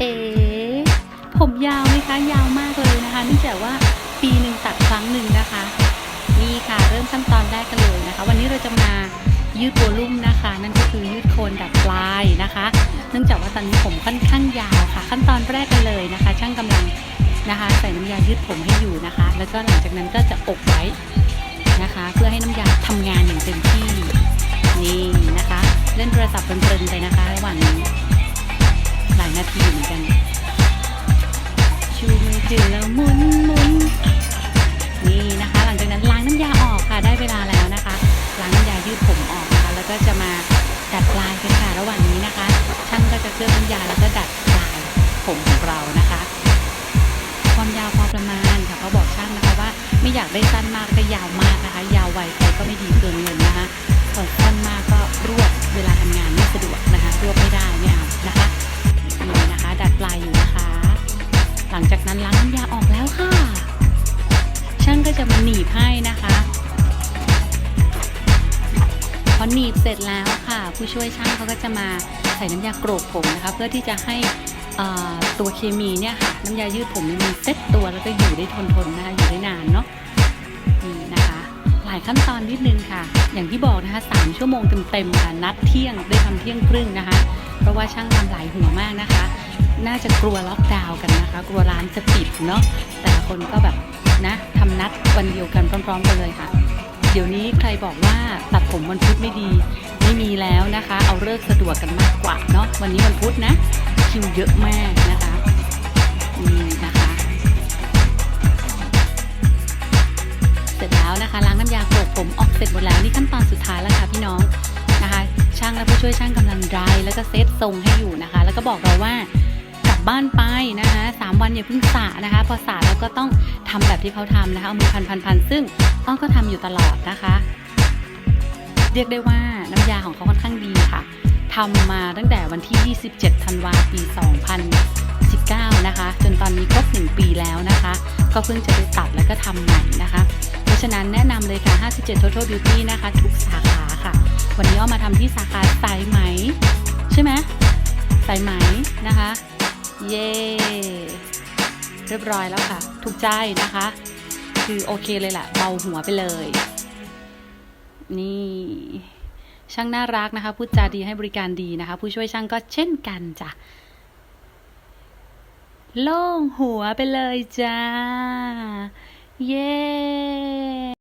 เอ๋ผมยาวไหมคะ ยาวมากเลยนะคะเนื่องจากว่าปีหนึ่งตัดครั้งหนึ่งนะคะ นี่ค่ะเริ่มขั้นตอนแรกกันเลยนะคะ วันนี้เราจะมายืดวลลุ่มนะคะ นั่นก็คือยืดโคนดัดปลายนะคะ เนื่องจากว่าตอนนี้ผมค่อนข้างยาวค่ะ ขั้นตอนแรกกันเลยนะคะ ช่างกำลังนะคะใส่น้ำยายืดผมให้อยู่นะคะ แล้วก็หลังจากนั้นก็จะอบไว้นะคะ เพื่อให้น้ำยาทำงานอย่างเต็มที่นี่นะคะ เล่นโทรศัพท์เพลินๆไปนะคะระหว่างนี้ นาทีเหมือนกัน ชูมือถือแล้วหมุนหมุนนี่นะคะ หลังจากนั้นล้างน้ำยาออกค่ะได้เวลาแล้วนะคะล้างน้ำยายืดผมออกนะคะแล้วก็จะมาดัดปลายกันค่ะระหว่างนี้นะคะ ช่างก็จะเคลือบน้ำยาแล้วก็ดัดปลายผมของเรานะคะ ความยาวพอประมาณค่ะเขาบอกช่างนะคะว่า ไม่อยากได้สั้นมากก็ยาวมากนะคะ ยาวไวไปก็ไม่ดีเกินเงินนะคะส่วนสั้นมากก็รวบเวลาทำงานไม่สะดวกนะคะรวบไม่ได้ อหนีบเสร็จแล้วค่ะ ผู้ช่วยช่างเขาก็จะมาใส่น้ำยากรกผมนะคะ เพื่อที่จะให้ตัวเคมีเนี่ยค่ะน้ำยายืดผมมันเซ็ตตัวแล้วก็อยู่ได้ทนทนนะคะอยู่ได้นานเนาะนี่นะคะ หลายขั้นตอนนิดนึงค่ะ อย่างที่บอกนะคะ 3 ชั่วโมงเต็มๆค่ะนัดเที่ยงได้ทำเที่ยงครึ่งนะคะ เพราะว่าช่างทำหลายหัวมากนะคะ น่าจะกลัวล็อกดาวน์กันนะคะ กลัวร้านจะปิดเนาะแต่ละคนก็แบบนะทำนัดวันเดียวกันพร้อม ๆ กันเลยค่ะ เดี๋ยวนี้ใครบอกว่าตัดผมวันพุธไม่ดี ไม่มีแล้วนะคะ เอาเลิกสะดวกกันมากกว่าเนาะวันนี้วันพุธนะ คิวเยอะมากนะคะนี่นะคะ เสร็จแล้วนะคะล้างน้ำยาโกรกผมออกเสร็จหมดแล้วนี่ขั้นตอนสุดท้ายแล้วค่ะพี่น้องนะคะ ช่างและผู้ช่วยช่างกำลังดรายแล้วก็เซตทรงให้อยู่นะคะ แล้วก็บอกเราว่า บ้านไปนะคะสามวันอย่าเพิ่งสระนะคะ พอสระแล้วก็ต้องทำแบบที่เขาทำนะคะเอามือพันพันพันซึ่งอ้อก็ทำอยู่ตลอดนะคะ เรียกได้ว่าน้ำยาของเขาค่อนข้างดีค่ะทำมาตั้งแต่วันที่ 27 ธันวาปี 2019 นะคะ จนตอนนี้ครบ1ปีแล้วนะคะ ก็เพิ่งจะไปตัดแล้วก็ทำใหม่นะคะเพราะฉะนั้นแนะนำเลยค่ะ 57 Total Beauty นะคะ ทุกสาขาค่ะ วันนี้เอมาทำที่สาขาสายไหม ใช่ไหมสายไหมนะคะ เย้เรียบร้อยแล้วค่ะ ถูกใจนะคะ คือโอเคเลยแหละเบาหัวไปเลย นี่ช่างน่ารักนะคะพูดจาดีให้บริการดีนะคะ ผู้ช่วยช่างก็เช่นกันจ้ะโล่งหัวไปเลยจ้า เย้